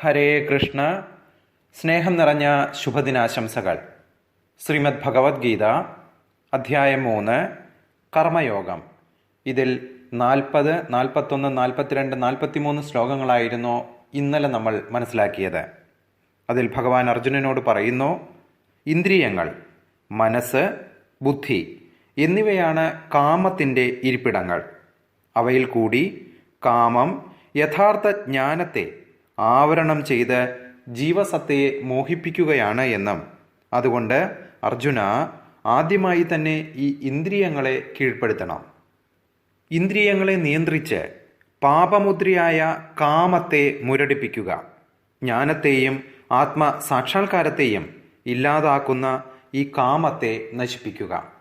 ഹരേ കൃഷ്ണ. സ്നേഹം നിറഞ്ഞ ശുഭദിനാശംസകൾ. ശ്രീമദ് ഭഗവത്ഗീത അധ്യായം മൂന്ന് കർമ്മയോഗം. ഇതിൽ നാൽപ്പത് നാൽപ്പത്തൊന്ന് നാൽപ്പത്തിരണ്ട് നാൽപ്പത്തിമൂന്ന് ശ്ലോകങ്ങളായിരുന്നു ഇന്നലെ നമ്മൾ മനസ്സിലാക്കിയത്. അതിൽ ഭഗവാൻ അർജുനനോട് പറയുന്നു ഇന്ദ്രിയങ്ങൾ മനസ്സ് ബുദ്ധി എന്നിവയാണ് കാമത്തിന്റെ ഇരിപ്പിടങ്ങൾ. അവയിൽ കൂടി കാമം യഥാർത്ഥ ജ്ഞാനത്തെ ആവരണം ചെയ്ത് ജീവസത്തയെ മോഹിപ്പിക്കുകയാണ് എന്നും. അതുകൊണ്ട് അർജുന ആദ്യമായി തന്നെ ഈ ഇന്ദ്രിയങ്ങളെ കീഴ്പ്പെടുത്തണം. ഇന്ദ്രിയങ്ങളെ നിയന്ത്രിച്ച് പാപമുദ്രയായ കാമത്തെ മുരടിപ്പിക്കുക. ജ്ഞാനത്തെയും ആത്മസാക്ഷാത്കാരത്തെയും ഇല്ലാതാക്കുന്ന ഈ കാമത്തെ നശിപ്പിക്കുക.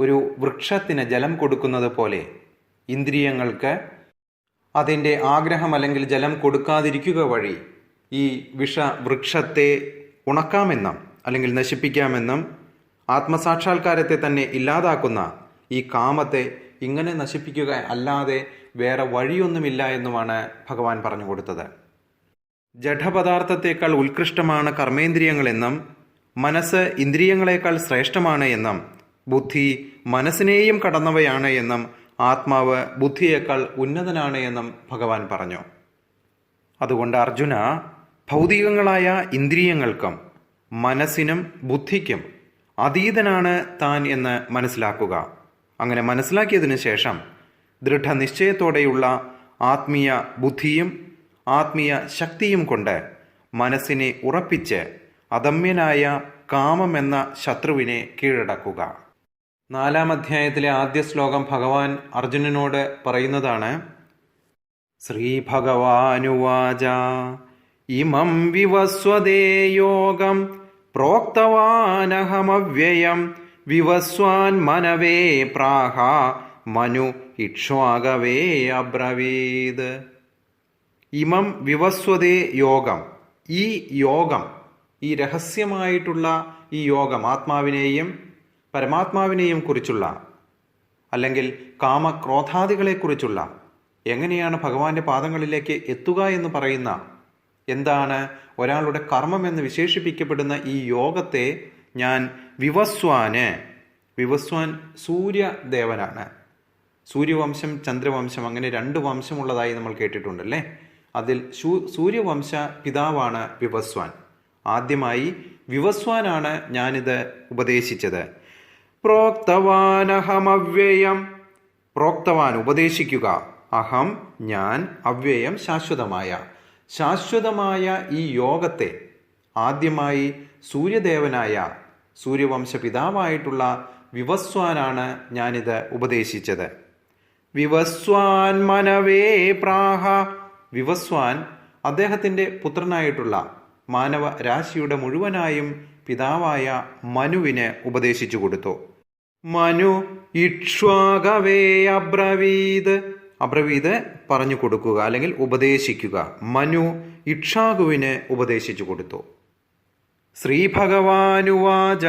ഒരു വൃക്ഷത്തിന് ജലം കൊടുക്കുന്നത് പോലെ ഇന്ദ്രിയങ്ങൾക്ക് അതിന്റെ ആഗ്രഹം അല്ലെങ്കിൽ ജലം കൊടുക്കാതിരിക്കുക വഴി ഈ വിഷവൃക്ഷത്തെ ഉണക്കാമെന്നും അല്ലെങ്കിൽ നശിപ്പിക്കാമെന്നും ആത്മസാക്ഷാത്കാരത്തെ തന്നെ ഇല്ലാതാക്കുന്ന ഈ കാമത്തെ ഇങ്ങനെ നശിപ്പിക്കുക അല്ലാതെ വേറെ വഴിയൊന്നുമില്ല എന്നുമാണ് ഭഗവാൻ പറഞ്ഞു കൊടുത്തത്. ജഡപദാർത്ഥത്തേക്കാൾ ഉത്കൃഷ്ടമാണ് കർമ്മേന്ദ്രിയങ്ങളെന്നും മനസ്സ് ഇന്ദ്രിയങ്ങളെക്കാൾ ശ്രേഷ്ഠമാണ് എന്നും ബുദ്ധി മനസ്സിനെയും കടന്നവയാണ് എന്നും ആത്മാവ് ബുദ്ധിയേക്കാൾ ഉന്നതനാണ് എന്നും ഭഗവാൻ പറഞ്ഞു. അതുകൊണ്ട് അർജുന ഭൗതികങ്ങളായ ഇന്ദ്രിയങ്ങൾക്കും മനസ്സിനും ബുദ്ധിക്കും അതീതനാണ് താൻ എന്ന് മനസ്സിലാക്കുക. അങ്ങനെ മനസ്സിലാക്കിയതിനു ശേഷം ദൃഢനിശ്ചയത്തോടെയുള്ള ആത്മീയ ബുദ്ധിയും ആത്മീയ ശക്തിയും കൊണ്ട് മനസ്സിനെ ഉറപ്പിച്ച് അദമ്യനായ കാമമെന്ന ശത്രുവിനെ കീഴടക്കുക. നാലാം അധ്യായത്തിലെ ആദ്യ ശ്ലോകം ഭഗവാൻ അർജുനനോട് പറയുന്നതാണ് ശ്രീഭഗവാനുവാച ഇമം വിവസ്വദേ യോഗം പ്രോക്തവാനഹമവ്യയം വിവസ്വാൻ മനവേ പ്രാഹ മനു ഇക്ഷ്വാകവേ അബ്രവീത് ഇമം വിവസ്വതേ യോഗം ഈ യോഗം ഈ രഹസ്യമായിട്ടുള്ള ഈ യോഗം ആത്മാവിനെയും പരമാത്മാവിനെയും കുറിച്ചുള്ള അല്ലെങ്കിൽ കാമക്രോധാദികളെക്കുറിച്ചുള്ള എങ്ങനെയാണ് ഭഗവാന്റെ പാദങ്ങളിലേക്ക് എത്തുക എന്ന് പറയുന്ന എന്താണ് ഒരാളുടെ കർമ്മം എന്ന് വിശേഷിപ്പിക്കപ്പെടുന്ന ഈ യോഗത്തെ ഞാൻ വിവസ്വാന്. വിവസ്വാൻ സൂര്യദേവനാണ്. സൂര്യവംശം ചന്ദ്രവംശം അങ്ങനെ രണ്ട് വംശമുള്ളതായി നമ്മൾ കേട്ടിട്ടുണ്ടല്ലേ? അതിൽ സൂര്യവംശ പിതാവാണ് വിവസ്വാൻ. ആദ്യമായി വിവസ്വാനാണ് ഞാനിത് ഉപദേശിച്ചത്. പ്രോക്തവാനഹമവ്യയം. പ്രോക്തവാൻ ഉപദേശിക്കുക. അഹം ഞാൻ അവ്യയം ശാശ്വതമായ. ശാശ്വതമായ ഈ യോഗത്തെ ആദ്യമായി സൂര്യദേവനായ സൂര്യവംശ പിതാവായിട്ടുള്ള വിവസ്വാനാണ് ഞാനിത് ഉപദേശിച്ചത്. വിവസ്വാൻ മനവേ പ്രാഹ. വിവസ്വാൻ അദ്ദേഹത്തിന്റെ പുത്രനായിട്ടുള്ള മാനവ രാശിയുടെ മുഴുവനായും പിതാവായ മനുവിന് ഉപദേശിച്ചു കൊടുത്തു. മനു ഇക്ഷ്വാകവേ അബ്രവീത് അബ്രവീത് പറഞ്ഞു കൊടുക്കുക അല്ലെങ്കിൽ ഉപദേശിക്കുക. മനു ഇക്ഷാകുവിന് ഉപദേശിച്ചു കൊടുത്തു. ശ്രീഭഗവാനുവാച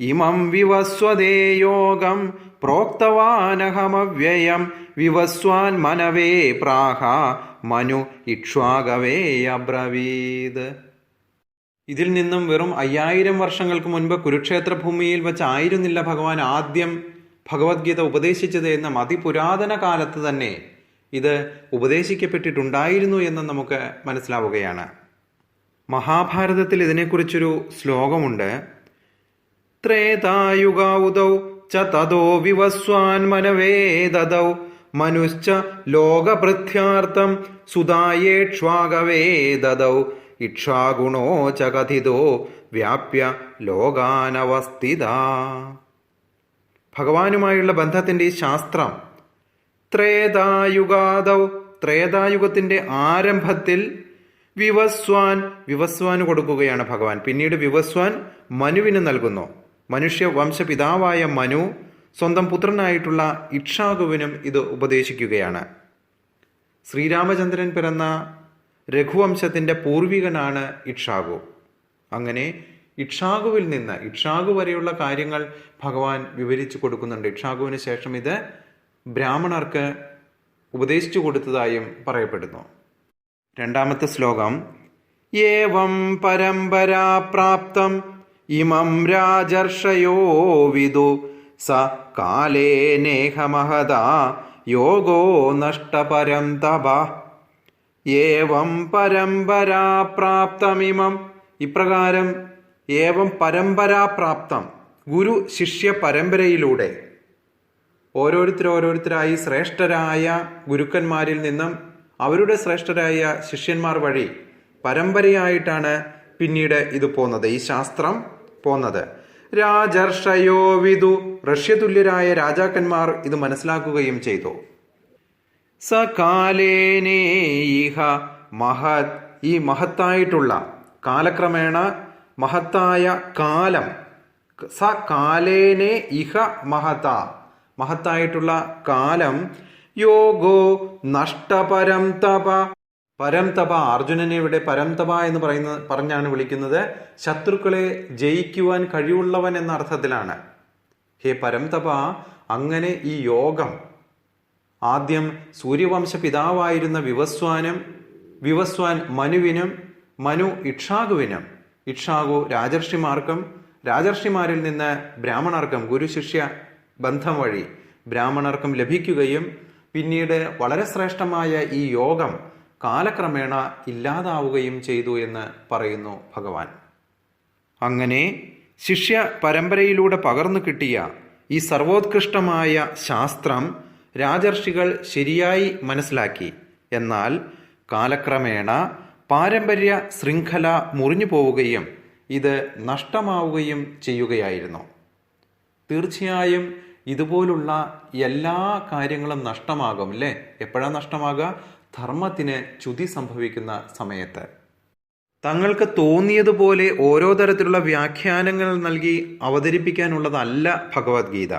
ഇമം വിവസ്വദേ യോഗം പ്രോക്തവാനഹമവ്യയം വിവസ്വാൻ മനവേ പ്രാഹ മനു ഇക്ഷ്വാകവേ അബ്രവീത് ഇതിൽ നിന്നും വെറും അയ്യായിരം വർഷങ്ങൾക്ക് മുൻപ് കുരുക്ഷേത്ര ഭൂമിയിൽ വെച്ച് ആയിരുന്നില്ല ഭഗവാൻ ആദ്യം ഭഗവത്ഗീത ഉപദേശിച്ചത് എന്നും അതിപുരാതന കാലത്ത് തന്നെ ഇത് ഉപദേശിക്കപ്പെട്ടിട്ടുണ്ടായിരുന്നു എന്ന് നമുക്ക് മനസ്സിലാവുകയാണ്. മഹാഭാരതത്തിൽ ഇതിനെക്കുറിച്ചൊരു ശ്ലോകമുണ്ട്. ത്രേതായുഗൗതൗ ച വിവസ്വാൻ മനവേ ദദൗ മനുശ്ച ലോകഭൃത്യാർത്ഥം സുതായേക്ഷ്വാകവേ ദദൗ ഇക്ഷാഗുണോ ച കഥിതോ വ്യാപ്യ ലോകാനവസ്ഥിത. ഭഗവാനുമായുള്ള ബന്ധത്തിന്റെ ശാസ്ത്രം ത്രേതായുഗാദൗ ത്രേതായുഗത്തിന്റെ ആരംഭത്തിൽ വിവസ്വാൻ വിവസ്വാന് കൊടുക്കുകയാണ് ഭഗവാൻ. പിന്നീട് വിവസ്വാൻ മനുവിന് നൽകുന്നു. മനുഷ്യ വംശപിതാവായ മനു സ്വന്തം പുത്രനായിട്ടുള്ള ഇക്ഷാകുവിനും ഇത് ഉപദേശിക്കുകയാണ്. ശ്രീരാമചന്ദ്രൻ പിറന്ന രഘുവംശത്തിന്റെ പൂർവികനാണ് ഇക്ഷാകു അങ്ങനെ ഇക്ഷാകുവിൽ നിന്ന് ഇക്ഷാകു വരെയുള്ള കാര്യങ്ങൾ ഭഗവാൻ വിവരിച്ചു കൊടുക്കുന്നുണ്ട്. ഇക്ഷാകുവിന് ശേഷം ഇത് ബ്രാഹ്മണർക്ക് ഉപദേശിച്ചു കൊടുത്തതായും പറയപ്പെടുന്നു. രണ്ടാമത്തെ ശ്ലോകം. ഏവം പരമ്പരാപ്രാപ്തം ഇമം രാജർഷയോ വിദു. സ കാലേ നേഹമഹദാ യോഗോ നഷ്ടപരം തപ ഏവം പരമ്പരാപ്രാപ്തമിമം ഇപ്രകാരം ഏവം പരമ്പരാപ്രാപ്തം ഗുരു ശിഷ്യ പരമ്പരയിലൂടെ ഓരോരുത്തർ ഓരോരുത്തരായി ശ്രേഷ്ഠരായ ഗുരുക്കന്മാരിൽ നിന്നും അവരുടെ ശ്രേഷ്ഠരായ ശിഷ്യന്മാർ വഴി പരമ്പരയായിട്ടാണ് പിന്നീട് ഇത് പോന്നത് ഈ ശാസ്ത്രം പോന്നത്. രാജർഷയോ വിദു. റഷ്യതുല്യരായ രാജാക്കന്മാർ ഇത് മനസ്സിലാക്കുകയും ചെയ്തു. സകാലേനേ ഇഹ മഹത്. ഈ മഹത്തായിട്ടുള്ള കാലക്രമേണ മഹത്തായ കാലം. സ കാലേനെ ഇഹ മഹത. മഹത്തായിട്ടുള്ള കാലം. യോഗോ നഷ്ടപരം തപ. പരം തപ അർജുനനെ ഇവിടെ പരം തപ എന്ന് പറയുന്ന പറഞ്ഞാണ് വിളിക്കുന്നത്. ശത്രുക്കളെ ജയിക്കുവാൻ കഴിവുള്ളവൻ എന്ന അർത്ഥത്തിലാണ്. ഹേ പരം തപ അങ്ങനെ ഈ യോഗം ആദ്യം സൂര്യവംശ പിതാവായിരുന്ന വിവസ്വാനും വിവസ്വാൻ മനുവിനും മനു ഇക്ഷാകുവിനും. ഇക്ഷാകു രാജർഷിമാർക്കും രാജർഷിമാരിൽ നിന്ന് ബ്രാഹ്മണർക്കും ഗുരുശിഷ്യ ബന്ധം വഴി ബ്രാഹ്മണർക്കും ലഭിക്കുകയും പിന്നീട് വളരെ ശ്രേഷ്ഠമായ ഈ യോഗം കാലക്രമേണ ഇല്ലാതാവുകയും ചെയ്തു എന്ന് പറയുന്നു ഭഗവാൻ. അങ്ങനെ ശിഷ്യ പരമ്പരയിലൂടെ പകർന്നു കിട്ടിയ ഈ സർവോത്കൃഷ്ടമായ ശാസ്ത്രം രാജർഷികൾ ശരിയായി മനസ്സിലാക്കി. എന്നാൽ കാലക്രമേണ പാരമ്പര്യ ശൃംഖല മുറിഞ്ഞു പോവുകയും ഇത് നഷ്ടമാവുകയും ചെയ്യുകയായിരുന്നു. തീർച്ചയായും ഇതുപോലുള്ള എല്ലാ കാര്യങ്ങളും നഷ്ടമാകും അല്ലേ എപ്പോഴാണ് നഷ്ടമാകുക? ധർമ്മത്തിന് ചുതി സംഭവിക്കുന്ന സമയത്ത്. തങ്ങൾക്ക് തോന്നിയതുപോലെ ഓരോ തരത്തിലുള്ള വ്യാഖ്യാനങ്ങൾ നൽകി അവതരിപ്പിക്കാനുള്ളതല്ല ഭഗവത്ഗീത.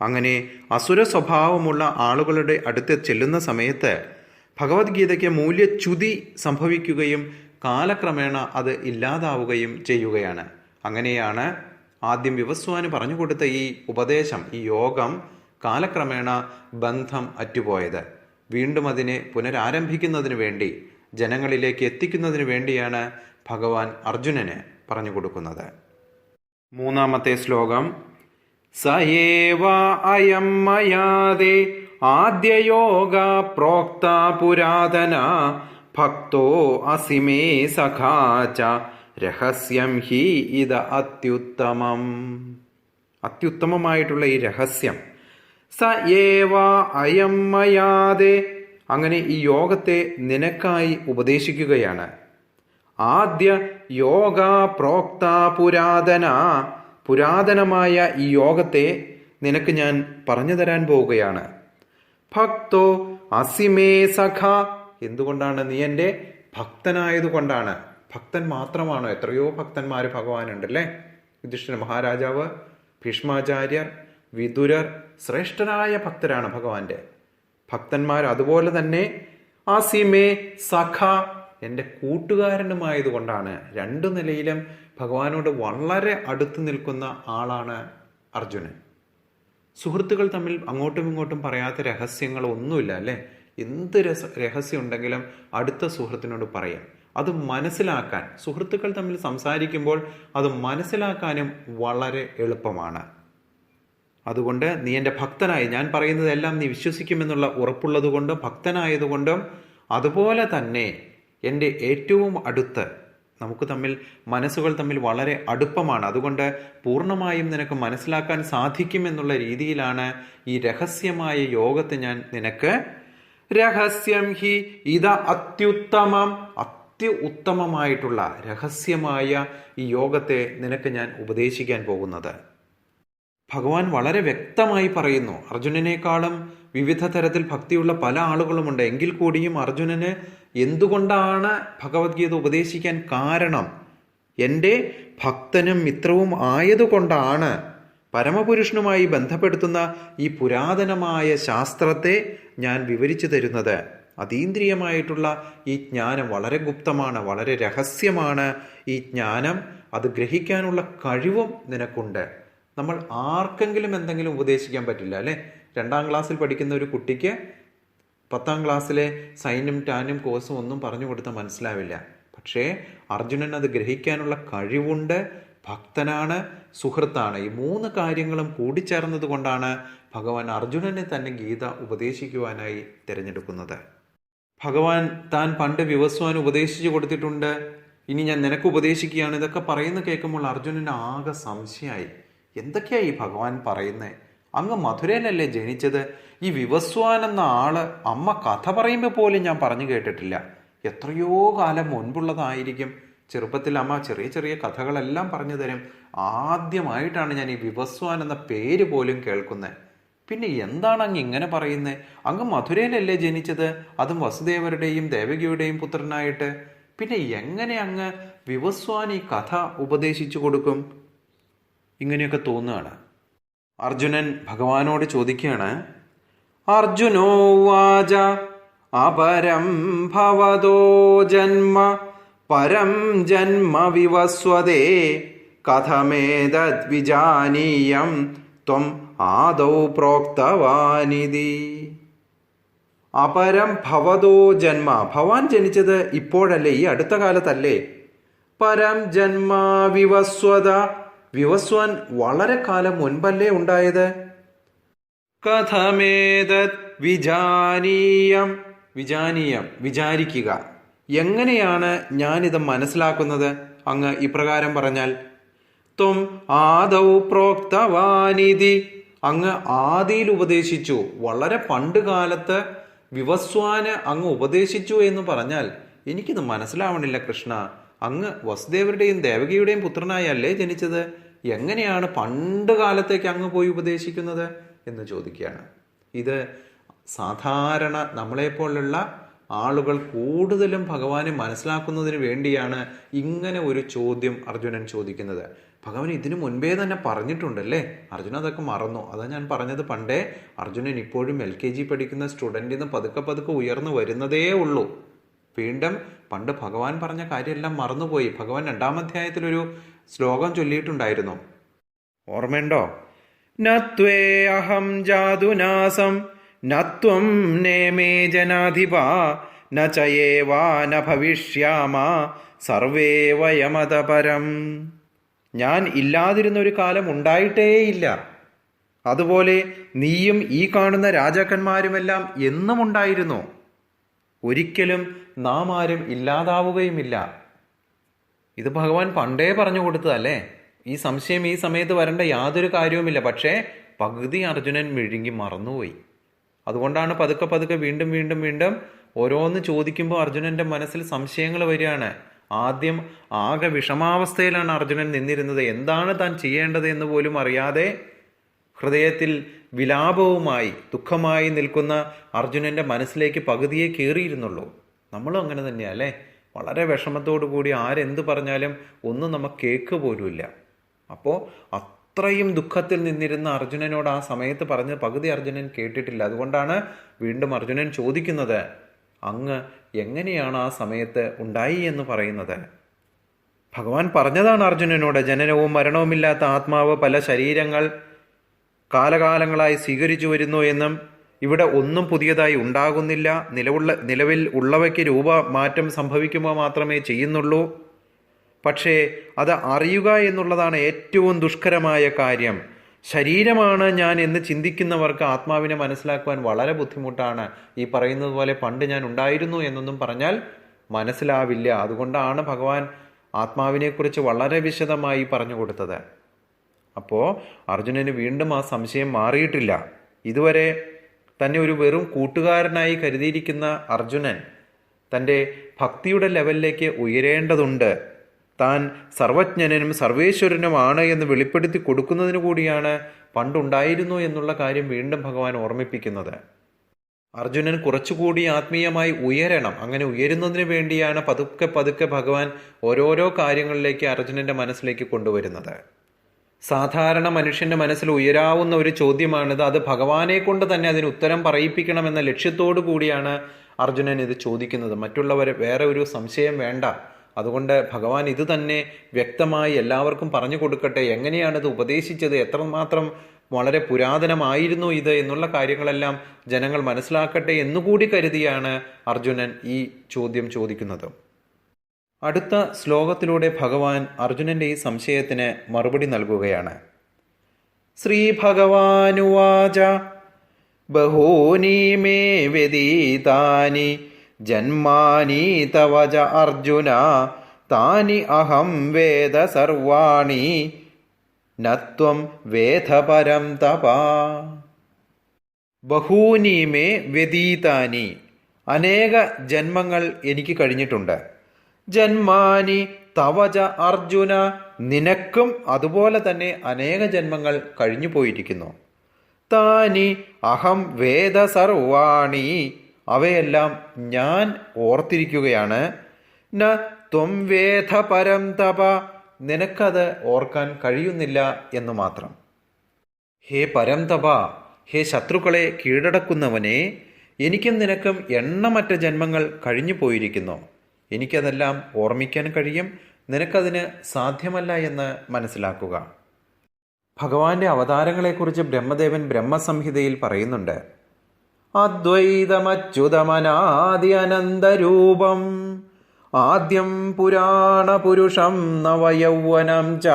അങ്ങനെ അസുര സ്വഭാവമുള്ള ആളുകളുടെ അടുത്ത് ചെല്ലുന്ന സമയത്ത് ഭഗവത്ഗീതയ്ക്ക് മൂല്യച്യുതി സംഭവിക്കുകയും കാലക്രമേണ അത് ഇല്ലാതാവുകയും ചെയ്യുകയാണ്. അങ്ങനെയാണ് ആദ്യം വിവസ്വാന് പറഞ്ഞു കൊടുത്ത ഈ ഉപദേശം ഈ യോഗം കാലക്രമേണ ബന്ധം അറ്റുപോയത്. വീണ്ടും അതിനെ പുനരാരംഭിക്കുന്നതിന് വേണ്ടി ജനങ്ങളിലേക്ക് എത്തിക്കുന്നതിന് വേണ്ടിയാണ് ഭഗവാൻ അർജുനന് പറഞ്ഞു കൊടുക്കുന്നത്. മൂന്നാമത്തെ ശ്ലോകം സയേവ അയം മയാതെ ആദ്യയോഗ പ്രോക്ത പുരാതന ഭക്തോ അസിമേ സഖാച രഹസ്യം ഹി ഇത് അത്യുത്തമം. അത്യുത്തമമായിട്ടുള്ള ഈ രഹസ്യം. സ ഏവ അയം മയാതെ അങ്ങനെ ഈ യോഗത്തെ നിനക്കായി ഉപദേശിക്കുകയാണ്. ആദ്യ യോഗ പ്രോക്ത പുരാതന പുരാതനമായ ഈ യോഗത്തെ നിനക്ക് ഞാൻ പറഞ്ഞു തരാൻ പോവുകയാണ്. ഭക്തോ അസിമേ സഖ. എന്തുകൊണ്ടാണ് നീ എന്റെ ഭക്തനായതുകൊണ്ടാണ് ഭക്തൻ മാത്രമാണോ? എത്രയോ ഭക്തന്മാർ ഭഗവാനുണ്ടല്ലേ? യുധിഷ്ഠിര മഹാരാജാവ് ഭീഷ്മാചാര്യർ വിദുരർ ശ്രേഷ്ഠരായ ഭക്തരാണ് ഭഗവാന്റെ. ഭക്തന്മാർ അതുപോലെ തന്നെ ആസിമേ സഖ. എന്റെ കൂട്ടുകാരനുമായതുകൊണ്ടാണ് രണ്ടു നിലയിലും ഭഗവാനോട് വളരെ അടുത്ത് നിൽക്കുന്ന ആളാണ് അർജുനൻ. സുഹൃത്തുക്കൾ തമ്മിൽ അങ്ങോട്ടും ഇങ്ങോട്ടും പറയാത്ത രഹസ്യങ്ങൾ ഒന്നുമില്ല അല്ലേ? എന്ത് രസ രഹസ്യം ഉണ്ടെങ്കിലും അടുത്ത സുഹൃത്തിനോട് പറയാം. അത് മനസ്സിലാക്കാൻ സുഹൃത്തുക്കൾ തമ്മിൽ സംസാരിക്കുമ്പോൾ അത് മനസ്സിലാക്കാനും വളരെ എളുപ്പമാണ്. അതുകൊണ്ട് നീ എന്റെ ഭക്തനായി ഞാൻ പറയുന്നതെല്ലാം നീ വിശ്വസിക്കുമെന്നുള്ള ഉറപ്പുള്ളതുകൊണ്ടും ഭക്തനായതുകൊണ്ടും അതുപോലെ തന്നെ എന്റെ ഏറ്റവും അടുത്ത് നമുക്ക് തമ്മിൽ മനസ്സുകൾ തമ്മിൽ വളരെ അടുപ്പമാണ്. അതുകൊണ്ട് പൂർണമായും നിനക്ക് മനസ്സിലാക്കാൻ സാധിക്കുമെന്നുള്ള രീതിയിലാണ് ഈ രഹസ്യമായ യോഗത്തെ ഞാൻ നിനക്ക് രഹസ്യം ഹി ഇത അത്യുത്തമം അത്യ ഉത്തമമായിട്ടുള്ള രഹസ്യമായ ഈ യോഗത്തെ നിനക്ക് ഞാൻ ഉപദേശിക്കാൻ പോകുന്നത്. ഭഗവാൻ വളരെ വ്യക്തമായി പറയുന്നു അർജുനനേക്കാളും വിവിധ തരത്തിൽ ഭക്തിയുള്ള പല ആളുകളുമുണ്ട്. എങ്കിൽ കൂടിയും അർജുനന് എന്തുകൊണ്ടാണ് ഭഗവത്ഗീത ഉപദേശിക്കാൻ കാരണം? എന്റെ ഭക്തനും മിത്രവും ആയതുകൊണ്ടാണ് പരമപുരുഷനുമായി ബന്ധപ്പെടുത്തുന്ന ഈ പുരാതനമായ ശാസ്ത്രത്തെ ഞാൻ വിവരിച്ചു തരുന്നത്. അതീന്ദ്രിയമായിട്ടുള്ള ഈ ജ്ഞാനം വളരെ ഗുപ്തമാണ് വളരെ രഹസ്യമാണ്. ഈ ജ്ഞാനം അത് ഗ്രഹിക്കാനുള്ള കഴിവും നിനക്കുണ്ട്. നമ്മൾ ആർക്കെങ്കിലും എന്തെങ്കിലും ഉപദേശിക്കാൻ പറ്റില്ല അല്ലേ? രണ്ടാം ക്ലാസ്സിൽ പഠിക്കുന്ന ഒരു കുട്ടിക്ക് പത്താം ക്ലാസ്സിലെ സൈനും ടാനും കോസും ഒന്നും പറഞ്ഞു കൊടുത്താൽ മനസ്സിലാവില്ല. പക്ഷേ അർജുനൻ അത് ഗ്രഹിക്കാനുള്ള കഴിവുണ്ട് ഭക്തനാണ് സുഹൃത്താണ്. ഈ മൂന്ന് കാര്യങ്ങളും കൂടിച്ചേർന്നത് കൊണ്ടാണ് ഭഗവാൻ അർജുനനെ തന്നെ ഗീത ഉപദേശിക്കുവാനായി തിരഞ്ഞെടുക്കുന്നത്. ഭഗവാൻ താൻ പണ്ട് വിവസ്വാൻ ഉപദേശിച്ചു കൊടുത്തിട്ടുണ്ട്. ഇനി ഞാൻ നിനക്ക് ഉപദേശിക്കുകയാണ്. ഇതൊക്കെ പറയുന്ന കേൾക്കുമ്പോൾ അർജുനന് ആകെ സംശയമായി. എന്തൊക്കെയായി ഈ ഭഗവാൻ പറയുന്നത്? അങ്ങ് മധുരയിലല്ലേ ജനിച്ചത്? ഈ വിവസ്വാൻ എന്ന ആൾ അമ്മ കഥ പറയുമ്പോൾ പോലും ഞാൻ പറഞ്ഞു കേട്ടിട്ടില്ല. എത്രയോ കാലം മുൻപുള്ളതായിരിക്കും. ചെറുപ്പത്തിൽ അമ്മ ചെറിയ ചെറിയ കഥകളെല്ലാം പറഞ്ഞു തരും. ആദ്യമായിട്ടാണ് ഞാൻ ഈ വിവസ്വാൻ എന്ന പേര് പോലും കേൾക്കുന്നത് പിന്നെ എന്താണ് അങ്ങ് ഇങ്ങനെ പറയുന്നത് അങ്ങ് മധുരയിലല്ലേ ജനിച്ചത്? അതും വസുദേവരുടെയും ദേവകിയുടെയും പുത്രനായിട്ട്. പിന്നെ എങ്ങനെ അങ്ങ് വിവസ്വാൻ ഈ കഥ ഉപദേശിച്ചു കൊടുക്കും? ഇങ്ങനെയൊക്കെ തോന്നുകയാണ്. അർജുനൻ ഭഗവാനോട് ചോദിക്കുകയാണ് അർജുനോ വാച അപരം ഭവതോ ജന്മ പരം ജന്മ വിവസ്വതേ കഥമേതദ്വിജാനീയം ത്വം ആദൗ പ്രോക്തവാനിതി. അപരം ഭവതോ ജന്മ ഭവാൻ ജനിച്ചത് ഇപ്പോഴല്ലേ ഈ അടുത്ത കാലത്തല്ലേ? പരം ജന്മ വിവസ്വത വിവസ്വാൻ വളരെ കാലം മുൻപല്ലേ ഉണ്ടായത്? കഥമേതത് വിജാനീയം. വിജാനീയം വിചാരിക്കുക. എങ്ങനെയാണ് ഞാനിത് മനസ്സിലാക്കുന്നത്? അങ്ങ് ഇപ്രകാരം പറഞ്ഞാൽ ത്വം ആദൗ പ്രോക്തവാനിധി. അങ്ങ് ആദിയിൽ ഉപദേശിച്ചു. വളരെ പണ്ട് കാലത്ത് വിവസ്വാന് അങ്ങ് ഉപദേശിച്ചു എന്ന് പറഞ്ഞാൽ എനിക്കിത് മനസ്സിലാവണില്ല കൃഷ്ണ. അങ്ങ് വസുദേവരുടെയും ദേവകിയുടെയും പുത്രനായല്ലേ ജനിച്ചത്? എങ്ങനെയാണ് പണ്ട് കാലത്തേക്ക് അങ്ങ് പോയി ഉപദേശിക്കുന്നത് എന്ന് ചോദിക്കുകയാണ്. ഇത് സാധാരണ നമ്മളെപ്പോലുള്ള ആളുകൾ കൂടുതലും ഭഗവാനെ മനസ്സിലാക്കുന്നതിന് വേണ്ടിയാണ് ഇങ്ങനെ ഒരു ചോദ്യം അർജുനൻ ചോദിക്കുന്നത്. ഭഗവാൻ ഇതിനു മുൻപേ തന്നെ പറഞ്ഞിട്ടുണ്ടല്ലേ? അർജുന അതൊക്കെ മറന്നു. അതാ ഞാൻ പറഞ്ഞത് പണ്ടേ അർജുനൻ ഇപ്പോഴും എൽ കെ ജി പഠിക്കുന്ന സ്റ്റുഡന്റിൽ നിന്ന് പതുക്കെ പതുക്കെ ഉയർന്നു വരുന്നതേ ഉള്ളൂ. വീണ്ടും പണ്ട് ഭഗവാൻ പറഞ്ഞ കാര്യമെല്ലാം മറന്നുപോയി. ഭഗവാൻ രണ്ടാം അധ്യായത്തിലൊരു ശ്ലോകം ചൊല്ലിയിട്ടുണ്ടായിരുന്നു. ഓർമ്മയുണ്ടോ? നത്വേ അഹം ജാതുനാസം നത്വം നേമേ ജനാധിപ ന ചയേവാ ന ഭവിഷ്യാമ സർവേ വയമതപരം ഞാൻ ഇല്ലാതിരുന്ന ഒരു കാലം ഉണ്ടായിട്ടേയില്ല. അതുപോലെ നീയും ഈ കാണുന്ന രാജാക്കന്മാരുമെല്ലാം എന്നും ഉണ്ടായിരുന്നു. ഒരിക്കലും നാം ആരും ഇല്ലാതാവുകയുമില്ല. ഇത് ഭഗവാൻ പണ്ടേ പറഞ്ഞു കൊടുത്തതല്ലേ? ഈ സംശയം ഈ സമയത്ത് വരേണ്ട യാതൊരു കാര്യവുമില്ല. പക്ഷേ പകുതി അർജുനൻ മിഴുങ്ങി മറന്നുപോയി. അതുകൊണ്ടാണ് പതുക്കെ പതുക്കെ വീണ്ടും വീണ്ടും വീണ്ടും ഓരോന്ന് ചോദിക്കുമ്പോൾ അർജുനന്റെ മനസ്സിൽ സംശയങ്ങൾ വരികയാണ്. ആദ്യം ആകെ വിഷമാവസ്ഥയിലാണ് അർജുനൻ നിന്നിരുന്നത്. എന്താണ് താൻ ചെയ്യേണ്ടത് എന്ന് പോലും അറിയാതെ ഹൃദയത്തിൽ വിലാപവുമായി ദുഃഖമായി നിൽക്കുന്ന അർജുനന്റെ മനസ്സിലേക്ക് പകുതിയെ കയറിയിരുന്നുള്ളൂ. നമ്മളും അങ്ങനെ തന്നെയാ അല്ലേ? വളരെ വിഷമത്തോടു കൂടി ആരെന്ത് പറഞ്ഞാലും ഒന്നും നമുക്ക് കേക്ക് പോലുമില്ല. അപ്പോൾ അത്രയും ദുഃഖത്തിൽ നിന്നിരുന്ന അർജുനനോട് ആ സമയത്ത് പറഞ്ഞ് പകുതി അർജുനൻ കേട്ടിട്ടില്ല. അതുകൊണ്ടാണ് വീണ്ടും അർജുനൻ ചോദിക്കുന്നത് അങ്ങ് എങ്ങനെയാണ് ആ സമയത്ത് ഉണ്ടായി എന്ന് പറയുന്നത്? ഭഗവാൻ പറഞ്ഞതാണ് അർജുനനോട് ജനനവും മരണവുമില്ലാത്ത ആത്മാവ് പല ശരീരങ്ങൾ കാലകാലങ്ങളായി സ്വീകരിച്ചു വരുന്നു എന്നും ഇവിടെ ഒന്നും പുതിയതായി ഉണ്ടാകുന്നില്ല. നിലവുള്ള നിലവിൽ ഉള്ളവയ്ക്ക് രൂപ മാറ്റം സംഭവിക്കുമ്പോൾ മാത്രമേ ചെയ്യുന്നുള്ളൂ. പക്ഷേ അത് അറിയുക എന്നുള്ളതാണ് ഏറ്റവും ദുഷ്കരമായ കാര്യം. ശരീരമാണ് ഞാൻ എന്ന് ചിന്തിക്കുന്നവർക്ക് ആത്മാവിനെ മനസ്സിലാക്കുവാൻ വളരെ ബുദ്ധിമുട്ടാണ്. ഈ പറയുന്നത് പോലെ പണ്ട് ഞാൻ ഉണ്ടായിരുന്നു എന്നൊന്നും പറഞ്ഞാൽ മനസ്സിലാവില്ല. അതുകൊണ്ടാണ് ഭഗവാൻ ആത്മാവിനെക്കുറിച്ച് വളരെ വിശദമായി പറഞ്ഞു കൊടുത്തത്. അപ്പോൾ അർജുനന് വീണ്ടും ആ സംശയം മാറിയിട്ടില്ല. ഇതുവരെ തന്നെ ഒരു വെറും കൂട്ടുകാരനായി കരുതിയിരിക്കുന്ന അർജുനൻ തന്റെ ഭക്തിയുടെ ലെവലിലേക്ക് ഉയരേണ്ടതുണ്ട്. താൻ സർവജ്ഞനും സർവേശ്വരനുമാണ് എന്ന് വെളിപ്പെടുത്തി കൊടുക്കുന്നതിന് കൂടിയാണ് പണ്ടുണ്ടായിരുന്നു എന്നുള്ള കാര്യം വീണ്ടും ഭഗവാൻ ഓർമ്മിപ്പിക്കുന്നത്. അർജുനൻ കുറച്ചുകൂടി ആത്മീയമായി ഉയരണം അങ്ങനെ ഉയരുന്നതിന് വേണ്ടിയാണ് പതുക്കെ പതുക്കെ ഭഗവാൻ ഓരോരോ കാര്യങ്ങളിലേക്ക് അർജുനന്റെ മനസ്സിലേക്ക് കൊണ്ടുവരുന്നത്. സാധാരണ മനുഷ്യന്റെ മനസ്സിൽ ഉയരാവുന്ന ഒരു ചോദ്യമാണിത്. അത് ഭഗവാനെ കൊണ്ട് തന്നെ അതിന് ഉത്തരം പറയിപ്പിക്കണമെന്ന ലക്ഷ്യത്തോടു കൂടിയാണ് അർജുനൻ ഇത് ചോദിക്കുന്നത്. മറ്റുള്ളവരെ വേറെ ഒരു സംശയം വേണ്ട. അതുകൊണ്ട് ഭഗവാൻ ഇത് തന്നെ വ്യക്തമായി എല്ലാവർക്കും പറഞ്ഞു കൊടുക്കട്ടെ. എങ്ങനെയാണിത് ഉപദേശിച്ചത്? എത്രമാത്രം വളരെ പുരാതനമായിരുന്നു ഇത് എന്നുള്ള കാര്യങ്ങളെല്ലാം ജനങ്ങൾ മനസ്സിലാക്കട്ടെ എന്നുകൂടി കരുതിയാണ് അർജുനൻ ഈ ചോദ്യം ചോദിക്കുന്നത്. അടുത്ത ശ്ലോകത്തിലൂടെ ഭഗവാൻ അർജുനന്റെ ഈ സംശയത്തിന് മറുപടി നൽകുകയാണ്. ശ്രീ ഭഗവാനുവാച ബഹൂനി മേ വ്യതീതാനി ജന്മാനി തവച അർജുന താനി അഹം വേദ സർവാണി നത്വം വേദപരം തപ. ബഹൂനി മേ വ്യതീതാനി അനേക ജന്മങ്ങൾ എനിക്ക് കഴിഞ്ഞിട്ടുണ്ട്. ജന്മാനി തവച അർജുന. നിനക്കും അതുപോലെ തന്നെ അനേക ജന്മങ്ങൾ കഴിഞ്ഞു പോയിരിക്കുന്നു. താനി അഹം വേദ സർവാണി. അവയെല്ലാം ഞാൻ ഓർത്തിരിക്കുകയാണ്. ന ത്വം വേദ പരം തപ. നിനക്കത് ഓർക്കാൻ കഴിയുന്നില്ല എന്ന് മാത്രം. ഹേ പരംതപ ഹേ ശത്രുക്കളെ കീഴടക്കുന്നവനെ എനിക്കും നിനക്കും എണ്ണമറ്റ ജന്മങ്ങൾ കഴിഞ്ഞു പോയിരിക്കുന്നു. എനിക്കതെല്ലാം ഓർമ്മിക്കാൻ കഴിയും. നിനക്കതിന് സാധ്യമല്ല എന്ന് മനസ്സിലാക്കുക. ഭഗവാന്റെ അവതാരങ്ങളെക്കുറിച്ച് ബ്രഹ്മദേവൻ ബ്രഹ്മസംഹിതയിൽ പറയുന്നുണ്ട്. അദ്വൈതമച്യുതമനാദി അനന്തരൂപം ആദ്യം പുരാണപുരുഷം നവയൗവനം ച.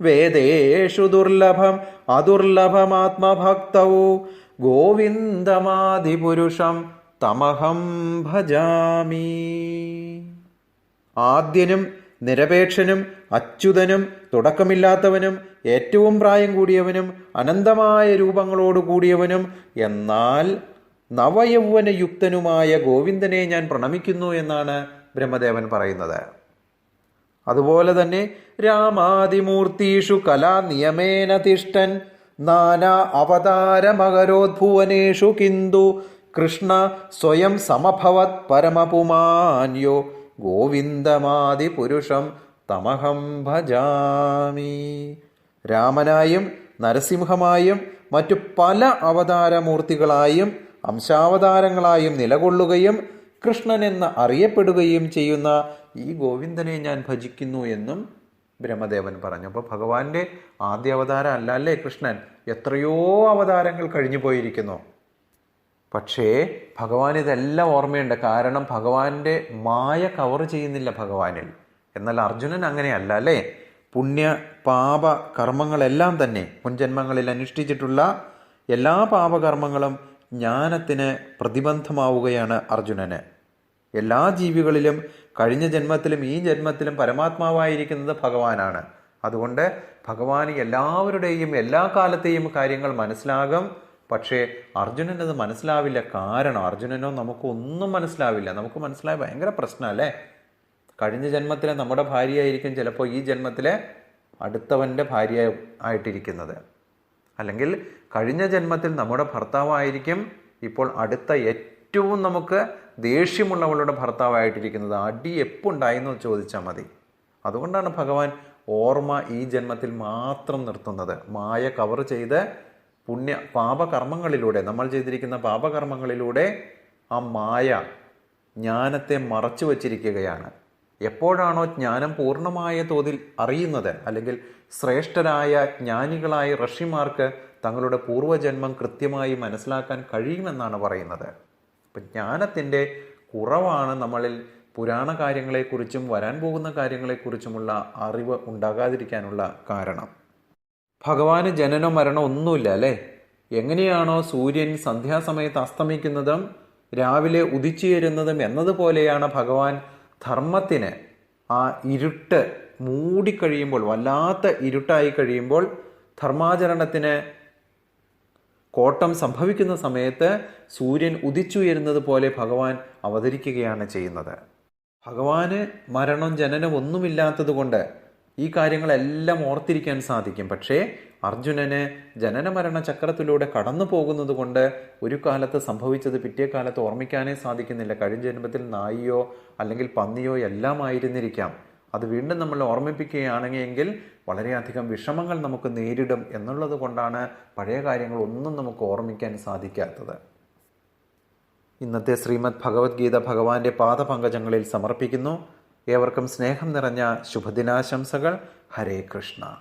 വേദേഷു ദുർലഭം അദുർലഭമാത്മഭക്തൗ ഗോവിന്ദമാദിപുരുഷം തമഹം ഭജാമി. ആദ്യനും നിരപേക്ഷനും അച്യുതനും തുടക്കമില്ലാത്തവനും ഏറ്റവും പ്രായം കൂടിയവനും അനന്തമായ രൂപങ്ങളോട് കൂടിയവനും എന്നാൽ നവയൗവനയുക്തനുമായ ഗോവിന്ദനെ ഞാൻ പ്രണമിക്കുന്നു എന്നാണ് ബ്രഹ്മദേവൻ പറയുന്നത്. അതുപോലെ തന്നെ രാമാതിമൂർത്തീഷു കലാ നിയമേന നാനാ അവതാരമകരോദ്ഭുവനേഷു കിന്തു കൃഷ്ണ സ്വയം സമഭവത് പരമപുമാന്യോ. ഗോവിന്ദമാതിപുരുഷം തമഹം ഭജാമി. രാമനായും നരസിംഹമായും മറ്റു പല അവതാരമൂർത്തികളായും അംശാവതാരങ്ങളായും നിലകൊള്ളുകയും കൃഷ്ണൻ എന്ന് അറിയപ്പെടുകയും ചെയ്യുന്ന ഈ ഗോവിന്ദനെ ഞാൻ ഭജിക്കുന്നു എന്നും ബ്രഹ്മദേവൻ പറഞ്ഞു. അപ്പോൾ ഭഗവാന്റെ ആദ്യ അവതാരം അല്ല അല്ലേ കൃഷ്ണൻ? എത്രയോ അവതാരങ്ങൾ കഴിഞ്ഞു പോയിരിക്കുന്നു. പക്ഷേ ഭഗവാൻ ഇതെല്ലാം ഓർമ്മയുണ്ട്. കാരണം ഭഗവാന്റെ മായ കവർ ചെയ്യുന്നില്ല ഭഗവാനിൽ. എന്നാൽ അർജുനൻ അങ്ങനെയല്ല അല്ലേ? പുണ്യ പാപ കർമ്മങ്ങളെല്ലാം തന്നെ മുൻജന്മങ്ങളിൽ അനുഷ്ഠിച്ചിട്ടുള്ള എല്ലാ പാപകർമ്മങ്ങളും ജ്ഞാനത്തിന് പ്രതിബന്ധമാവുകയാണ് അർജുനന്. എല്ലാ ജീവികളിലും കഴിഞ്ഞ ജന്മത്തിലും ഈ ജന്മത്തിലും പരമാത്മാവായിരിക്കുന്നത് ഭഗവാനാണ്. അതുകൊണ്ട് ഭഗവാൻ എല്ലാവരുടെയും എല്ലാ കാലത്തെയും കാര്യങ്ങൾ മനസ്സിലാകും. പക്ഷേ അർജുനനത് മനസ്സിലാവില്ല. കാരണം അർജുനനോ നമുക്കൊന്നും മനസ്സിലാവില്ല. നമുക്ക് മനസ്സിലായ ഭയങ്കര പ്രശ്നമല്ലേ കഴിഞ്ഞ ജന്മത്തിലെ നമ്മുടെ ഭാര്യയായിരിക്കും ചിലപ്പോൾ ഈ ജന്മത്തിലെ അടുത്തവന്റെ ഭാര്യ ആയിട്ടിരിക്കുന്നത്. അല്ലെങ്കിൽ കഴിഞ്ഞ ജന്മത്തിൽ നമ്മുടെ ഭർത്താവായിരിക്കും ഇപ്പോൾ അടുത്ത ഏറ്റവും നമുക്ക് ദേഷ്യമുള്ളവളുടെ ഭർത്താവായിട്ടിരിക്കുന്നത്. അടി എപ്പോൾ ഉണ്ടായെന്ന് ചോദിച്ചാൽ മതി. അതുകൊണ്ടാണ് ഭഗവാൻ ഓർമ്മ ഈ ജന്മത്തിൽ മാത്രം നിർത്തുന്നത്. മായ കവർ ചെയ്ത് പുണ്യ പാപകർമ്മങ്ങളിലൂടെ നമ്മൾ ചെയ്തിരിക്കുന്ന പാപകർമ്മങ്ങളിലൂടെ ആ മായ ജ്ഞാനത്തെ മറച്ചു വച്ചിരിക്കുകയാണ്. എപ്പോഴാണോ ജ്ഞാനം പൂർണമായ തോതിൽ അറിയുന്നത് അല്ലെങ്കിൽ ശ്രേഷ്ഠരായ ജ്ഞാനികളായ ഋഷിമാർക്ക് തങ്ങളുടെ പൂർവജന്മം കൃത്യമായി മനസ്സിലാക്കാൻ കഴിയുമെന്നാണ് പറയുന്നത്. അപ്പം ജ്ഞാനത്തിന്റെ കുറവാണ് നമ്മളിൽ പുരാണ കാര്യങ്ങളെക്കുറിച്ചും വരാൻ പോകുന്ന കാര്യങ്ങളെക്കുറിച്ചുമുള്ള അറിവ് ഉണ്ടാകാതിരിക്കാനുള്ള കാരണം. ഭഗവാന് ജനനോ മരണോ ഒന്നുമില്ല അല്ലേ? എങ്ങനെയാണോ സൂര്യൻ സന്ധ്യാസമയത്ത് അസ്തമിക്കുന്നതും രാവിലെ ഉദിച്ചുയരുന്നതും എന്നതുപോലെയാണ് ഭഗവാൻ ധർമ്മത്തിന് ആ ഇരുട്ട് മൂടിക്കഴിയുമ്പോൾ വല്ലാത്ത ഇരുട്ടായി കഴിയുമ്പോൾ ധർമാചരണത്തിന് കോട്ടം സംഭവിക്കുന്ന സമയത്ത് സൂര്യൻ ഉദിച്ചുയരുന്നത് പോലെ ഭഗവാൻ അവതരിക്കുകയാണ് ചെയ്യുന്നത്. ഭഗവാന് മരണം ജനനം ഒന്നുമില്ലാത്തത് കൊണ്ട് ഈ കാര്യങ്ങളെല്ലാം ഓർത്തിരിക്കാൻ സാധിക്കും. പക്ഷേ അർജുനന് ജനന മരണ ചക്രത്തിലൂടെ കടന്നു പോകുന്നത് കൊണ്ട് ഒരു കാലത്ത് സംഭവിച്ചത് പിറ്റേ കാലത്ത് ഓർമ്മിക്കാനേ സാധിക്കുന്നില്ല. കഴിഞ്ഞ ജന്മത്തിൽ നായിയോ അല്ലെങ്കിൽ പന്നിയോ എല്ലാം ആയിരുന്നിരിക്കാം. അത് വീണ്ടും നമ്മൾ ഓർമ്മിപ്പിക്കുകയാണെങ്കിൽ വളരെയധികം വിഷമങ്ങൾ നമുക്ക് നേരിടും എന്നുള്ളത് കൊണ്ടാണ് പഴയ കാര്യങ്ങൾ ഒന്നും നമുക്ക് ഓർമ്മിക്കാൻ സാധിക്കാത്തത്. ഇന്നത്തെ ശ്രീമദ് ഭഗവത്ഗീത ഭഗവാന്റെ പാദപങ്കജങ്ങളിൽ സമർപ്പിക്കുന്നു. ഏവർക്കും സ്നേഹം നിറഞ്ഞ ശുഭദിനാശംസകൾ. ഹരേ കൃഷ്ണ.